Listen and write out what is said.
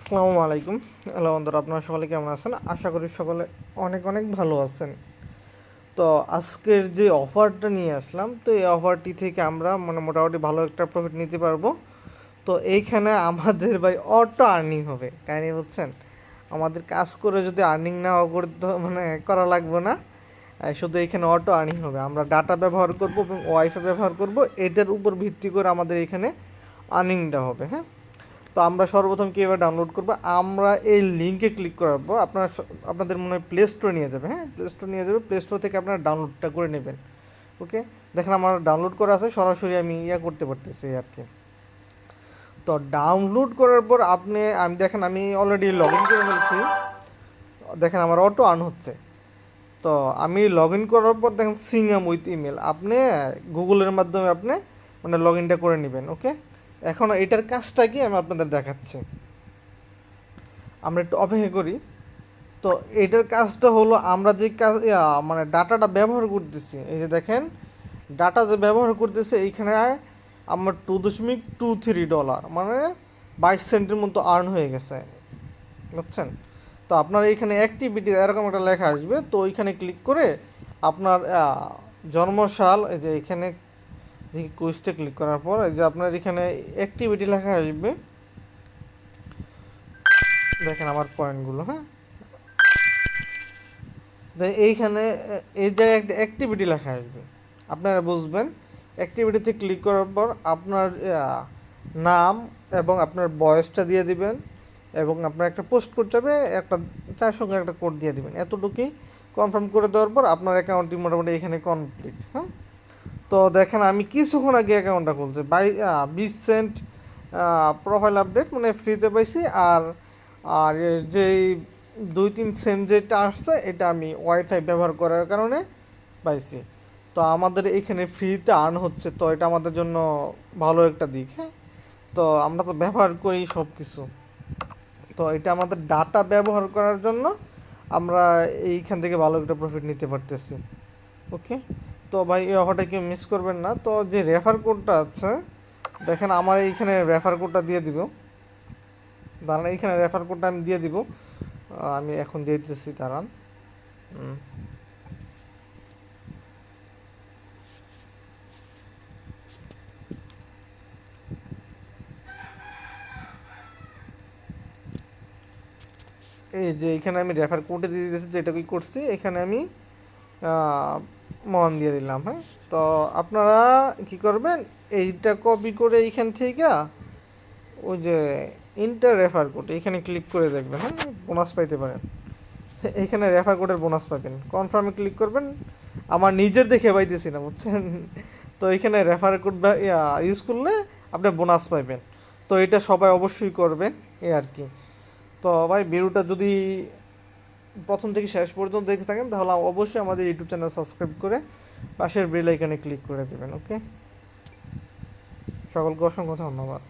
আসসালামু আলাইকুম। হ্যালো বন্ধুরা, আপনারা সকলে কেমন আছেন? আশা করি সকলে অনেক অনেক ভালো আছেন। তো আজকের যে অফারটা নিয়ে আসলাম, তো এই অফারটি থেকে আমরা মানে মোটামুটি ভালো একটা প্রফিট নিতে পারব। তো এইখানে আমাদের ভাই অটো আর্নিং হবে কাহিনি বুঝছেন? আমাদের কাজ করে যদি আর্নিং না করতে মানে করা লাগবে না। শুধু এখানে অটো আর্নিং হবে। আমরা ডাটা ব্যবহার করব এবং ওয়াইফাই ব্যবহার করব এটার উপর ভিত্তি করে আমাদের এখানে আর্নিংটা হবে হ্যাঁ? তো আমরা সর্বপ্রথম কীভাবে ডাউনলোড করব? আমরা এই লিঙ্কে ক্লিক করাবো আপনারা স- আপনাদের মনে হয় প্লে স্টোরে নিয়ে যাবে হ্যাঁ? প্লে স্টোর নিয়ে যাবে প্লে স্টোর থেকে আপনারা ডাউনলোডটা করে নেবেন ওকে দেখেন আমার ডাউনলোড করা আছে, সরাসরি আমি ইয়া করতে পারতেছি আর কি। তো ডাউনলোড করার পর আপনি, আমি দেখেন আমি অলরেডি লগ ইন করে ফেলছি। দেখেন আমার অটো আর্ন হচ্ছে। তো আমি লগ ইন করার পর দেখেন সিঙ্গাম উইথ ইমেল আপনি গুগলের মাধ্যমে আপনি মানে লগ ইনটা করে নেবেন ওকে এখন এটার কাজটা কি আমি আপনাদের দেখাচ্ছি। আমরা একটু অপেক্ষা করি। তো এটার কাজটা হলো আমরা যে কাজ মানে ডাটাটা ব্যবহার করতেছি এই যে দেখেন ডাটা যে ব্যবহার করতেছে এইখানে আমার টু দশমিক টু থ্রি ডলার মানে বাইশ সেন্টের মতো আর্ন হয়ে গেছে বুঝছেন? তো আপনার এইখানে অ্যাক্টিভিটি এরকম একটা লেখা আসবে তো ওইখানে ক্লিক করে আপনার আহ, জন্মসাল এই যে এখানে কুইজটা ক্লিক করার পর এই যে আপনার এখানে অ্যাক্টিভিটি লেখা আসবে। দেখেন আমার পয়েন্টগুলো হ্যাঁ? এইখানে এই জায়গায় একটা অ্যাক্টিভিটি লেখা আসবে। আপনারা বুঝবেন অ্যাক্টিভিটিতে ক্লিক করার পর আপনার নাম এবং আপনার বয়সটা দিয়ে দিবেন এবং আপনার একটা পোস্ট করতে হবে একটা চার সঙ্গে একটা কোড দিয়ে দিবেন। এতটুকুই কনফার্ম করে দেওয়ার পর আপনার অ্যাকাউন্টটি মোটামুটি এখানে কমপ্লিট হ্যাঁ? তো দেখেন, আমি কিছুক্ষণ আগে অ্যাকাউন্টটা খুলছি। বাই বিশ সেন্ট প্রোফাইল আপডেট মানে ফ্রিতে পাইছি আর আর যেই দুই তিন সেন্ট যেটা আসছে, এটা আমি ওয়াইফাই ব্যবহার করার কারণে পাইছি। তো আমাদের এখানে ফ্রিতে আর্ন হচ্ছে, তো এটা আমাদের জন্য ভালো একটা দিক হ্যাঁ? তো আমরা তো ব্যবহার করি সব কিছু তো এটা আমাদের ডাটা ব্যবহার করার জন্য আমরা এইখান থেকে ভালো একটা প্রফিট নিতে পারতেছি। ওকে তো ভাই, এই অফারটা কেউ মিস করবেন না। তো যে রেফার কোডটা আছে, দেখেন আমার এইখানে রেফার কোডটা দিয়ে দিব। দাঁড়ান, এইখানে রেফার কোডটা আমি দিয়ে দিব। আমি এখন দিয়ে দিতেছি, দাঁড়ান। এই যে এখানে আমি রেফার কোডে দিয়ে দিতেছি, যেটা কি করছি, এখানে আমি মন দিয়ে দিলাম হ্যাঁ? তো আপনারা কি করবেন, এইটা কপি করে এইখান থেকে ওই যে ইন্টার রেফার কোড এখানে ক্লিক করে দেখবেন হ্যাঁ? বোনাস পাইতে পারেন। এখানে রেফার কোডের বোনাস পাবেন। কনফার্মে ক্লিক করবেন। আমার নিজের দেখে পাইতেছি না, বুঝছেন? তো এখানে রেফার কোড ইউজ করলে আপনি বোনাস পাইবেন। তো এটা সবাই অবশ্যই করবেন এ আর কি। তো ভাই ভিডিওটা যদি প্রথম থেকে শেষ পর্যন্ত দেখে থাকেন, তাহলে অবশ্যই আমাদের ইউটিউব চ্যানেল সাবস্ক্রাইব করে পাশের বেল আইকনে ক্লিক করে দেবেন ওকে সকলকে অসংখ্য ধন্যবাদ।